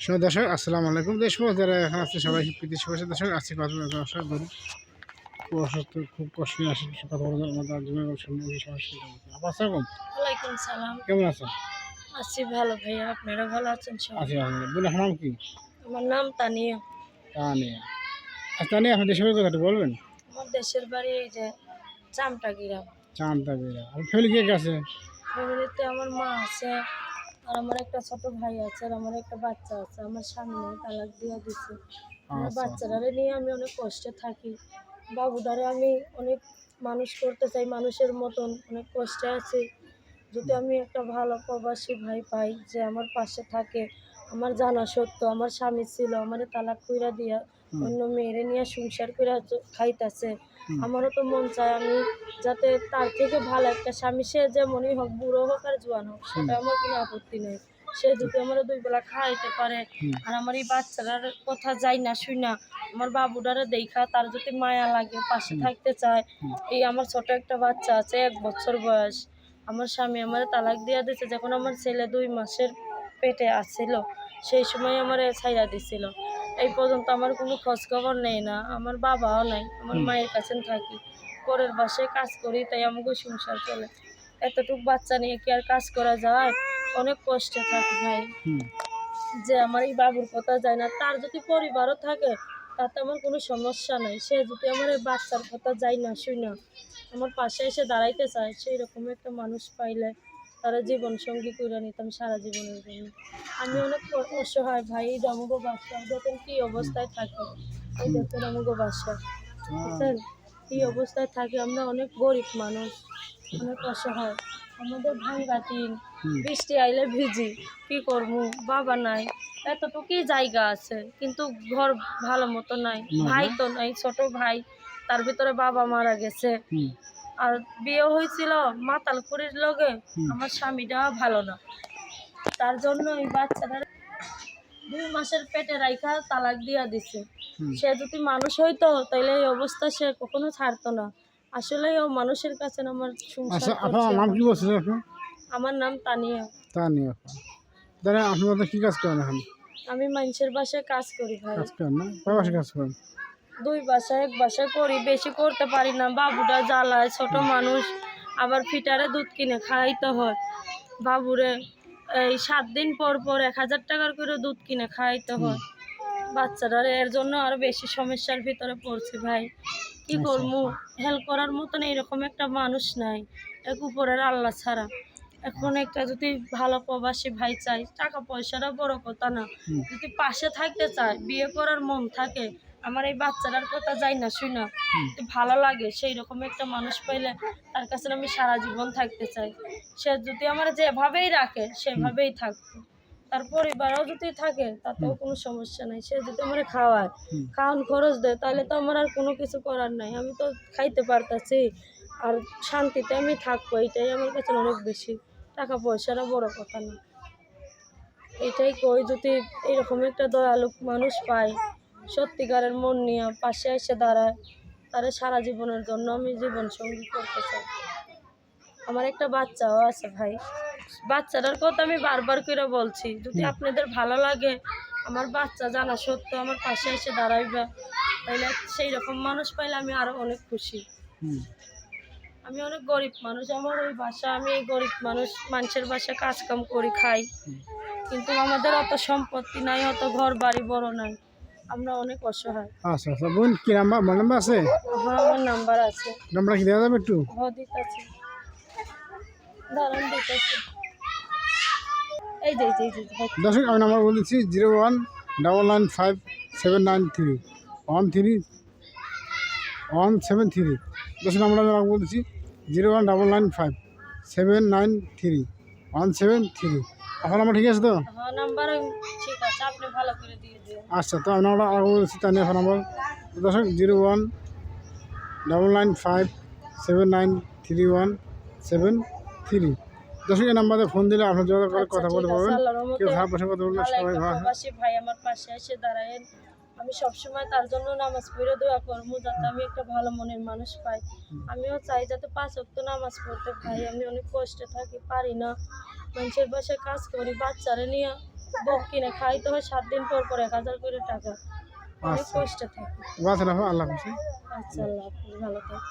সব দর্শক আসসালামু আলাইকুম। দেশ যারা এখন আছে সবাই প্রীতি শুভেচ্ছা দর্শক। আজকে কথা দর্শক ধরুন খুব অসুস্থ খুব কষ্ট আসে কথা বলতে আমাদের একজনের সামনে এই সমস্যা আবার আসসালাম ওয়ালাইকুম সালাম। কেমন আছেন? আছি ভালো ভাইয়া আপনারা ভালো আছেন আছি বলে নাম কি? আমার নাম তানিয়া। তানিয়া। আচ্ছা নিয়ে আপনি দেশের কথাটা বলবেন? আমার দেশের বাড়ি এই যে চামটা গ্রাম বেরা আর ফ্যামিলি কে আছে? ফ্যামিলিতে আমার মা আছে আর আমার একটা ছোট ভাই আছে আর আমার একটা বাচ্চা আছে। আমার সামনে তালাক দিয়ে দিছে। আমার বাচ্চারা বাচ্চারারে নিয়ে আমি অনেক কষ্টে থাকি। বাবুদারে আমি অনেক মানুষ করতে চাই মানুষের মতন অনেক কষ্টে আছি। যদি আমি একটা ভালো প্রবাসী ভাই পাই যে আমার পাশে থাকে আমার জানা সত্য আমার স্বামী ছিল আমার তালাক কইরা দিয়া অন্য মেয়েরে নিয়ে সংসার করে খাইতেছে। আমারও তো মন চায় আমি যাতে তার থেকে ভালো একটা স্বামী সে যেমনই হোক বুড়ো হোক আর জোয়ান হোক সেটা আমার কোনো আপত্তি নেই। সে যদি আমার দুই বেলা খাওয়াইতে পারে আর আমার এই বাচ্চাটার কথা যাই না শুই না আমার বাবুটারে দেখা তার যদি মায়া লাগে পাশে থাকতে চায় এই আমার ছোট একটা বাচ্চা আছে এক বছর বয়স। আমার স্বামী আমার তালাক দিয়ে দিয়েছে যখন আমার ছেলে দুই মাসের পেটে আসছিল সেই সময় আমার ছাইরা দিছিল। এই পর্যন্ত আমার কোনো খোঁজ খবর নেই না আমার বাবাও নাই আমার মায়ের কাছে থাকি। পরের বাসায় কাজ করি তাই আমাকে সংসার চলে। এতটুকু বাচ্চা নিয়ে কি আর কাজ করা যায়? অনেক কষ্টে থাকি ভাই। যে আমার এই বাবুর কথা যায় না তার যদি পরিবারও থাকে তাতে আমার কোনো সমস্যা নাই। সে যদি আমার এই বাচ্চার কথা যায় না শুই না আমার পাশে এসে দাঁড়াইতে চায় সেই রকম একটা মানুষ পাইলে তারা জীবন সঙ্গী করে নিতাম সারা জীবনের জন্য। আমি অনেক অসহায় ভাই এই আমাকে বাচ্চা দেখেন কি অবস্থায় থাকে। এই দেখেন আমাকে বাসা বুঝছেন? কি অবস্থায় থাকি আমরা অনেক গরিব মানুষ অনেক অসহায়। আমাদের ভাঙ্গা টিন বৃষ্টি আইলে ভিজি কি করব? বাবা নাই। এতটুকুই জায়গা আছে কিন্তু ঘর ভালো মতো নাই। ভাই তো নাই ছোট ভাই। তার ভিতরে বাবা মারা গেছে। আর বিয়ে হয়েছিল মাতাল খুঁড়ির লগে। আমার স্বামীটা ভালো না। তার জন্য এই বাচ্চাটা দুই মাসের পেটে রাইখা তালাক দিয়া দিছে। সে যদি মানুষ হইতো তাইলে এই অবস্থা সে কখনো ছাড়তো না। আসলে ও মানুষের কাছে আমার আচ্ছা আপনার নাম কি বলছিলেন আপনি? আমার নাম তানিয়া। তা নিয়ে দাঁড়া আপনি কী কাজ করেন এখন? আমি মানুষের বাসায় কাজ করি ভাই। কাজ করেন না? কাজ করেন? দুই বাসায় এক বাসায় করি বেশি করতে পারি না। বাবুটা জ্বালায় ছোট মানুষ আবার ফিটারে দুধ কিনে খাইতে হয়। বাবুরে এই সাত দিন পর পর এক হাজার টাকার করে দুধ কিনে খাইতে হয়। বাচ্চাটার এর জন্য আরও বেশি সমস্যার ভিতরে পড়ছে ভাই। কি আচ্ছা। করব? হেল্প করার মতন এরকম একটা মানুষ নাই। এক উপরের আল্লাহ ছাড়া। এখন একটা যদি ভালো প্রবাসী ভাই চাই টাকা পয়সাটা বড় কথা না। যদি পাশে থাকতে চায় বিয়ে করার মন থাকে আমার এই বাচ্চাটার কথা যাই না শুই না। ভালো লাগে সেই রকম একটা মানুষ পাইলে তার কাছে আমি সারা জীবন থাকতে চাই। সে যদি আমার যেভাবেই রাখে সেভাবেই থাকতো তার পরিবারও যদি থাকে তাতেও কোনো সমস্যা নাই। সে যদি আমার খাওয়ায়। খাওয়ান খরচ দেয় তাহলে তো আমার আর কোনো কিছু করার নাই। আমি তো খাইতে পারতাছি। আর শান্তিতে আমি থাকব এটাই আমার কাছে অনেক বেশি। টাকা পয়সাটা বড় কথা না। এটাই কই যদি এরকম একটা দয়ালু মানুষ পাই সত্যিকারের মন নিয়ে পাশে এসে দাঁড়ায় তারা সারা জীবনের জন্য আমি জীবন সঙ্গী করতে চাই। আমার একটা বাচ্চাও আছে ভাই। বাচ্চাটার কথা আমি বারবার করে বলছি যদি আপনাদের ভালো লাগে আমার বাচ্চা জানা সত্য আমার পাশে এসে দাঁড়াইবে তাহলে সেই রকম মানুষ পাইলে আমি আরও অনেক খুশি। আমি অনেক গরিব মানুষ আমার ওই বাসা আমি এই গরিব মানুষ মানুষের বাসায় কাজকাম করি খাই। কিন্তু আমাদের অত সম্পত্তি নাই অত ঘর বাড়ি বড় নাই। আমরা অনেক অসহায়। আচ্ছা আচ্ছা। বোন কি নাম্বার? মোবাইল নাম্বার আছে? হ্যাঁ আমার নাম্বার আছে। নাম্বার কি দেওয়া যাবে একটু? হ্যাঁ দিতেছি। দাঁড়ান দিতেছি। এই যে এই যে, এই যে দর্শক আমি নাম্বার বলেছি zero one double nine five seven nine three. One three one seven three. দর্শক নাম্বার আমি বলছি zero one double nine five seven nine three one seven three. আপনার নাম্বার ঠিক আছে তো? হ্যাঁ নাম্বার ঠিক আছে আপনি ভালো করে দিয়ে দিন। আচ্ছা তো আগে বলছি তার নিয়ে নাম্বার। দর্শক zero one double nine five seven nine three one seven three. দর্শক এই নাম্বারে ফোন দিলে আপনার যোগাযোগ করে কথা বলতে পারবেন। কেউ খারাপ ভাষা কথা বললে সবাই ভাই আমার পাশে এসে দাঁড়ায় আমি সবসময় তার জন্য নামাজ পড়ে দোয়া করব যাতে আমি একটা ভালো মনের মানুষ পাই। আমিও চাই যাতে পাঁচ অক্ত নামাজ পড়তে পাই আমি অনেক কষ্টে থাকি পারি না। মানুষের বাসায় কাজ করি বাচ্চারা নিয়ে বক কিনে খাইতে হয় সাত দিন পর পর এক হাজার করে টাকা। অনেক আচ্ছা। কষ্টে থাকি। আল্লাহ আচ্ছা আল্লাহ ভালো থাক।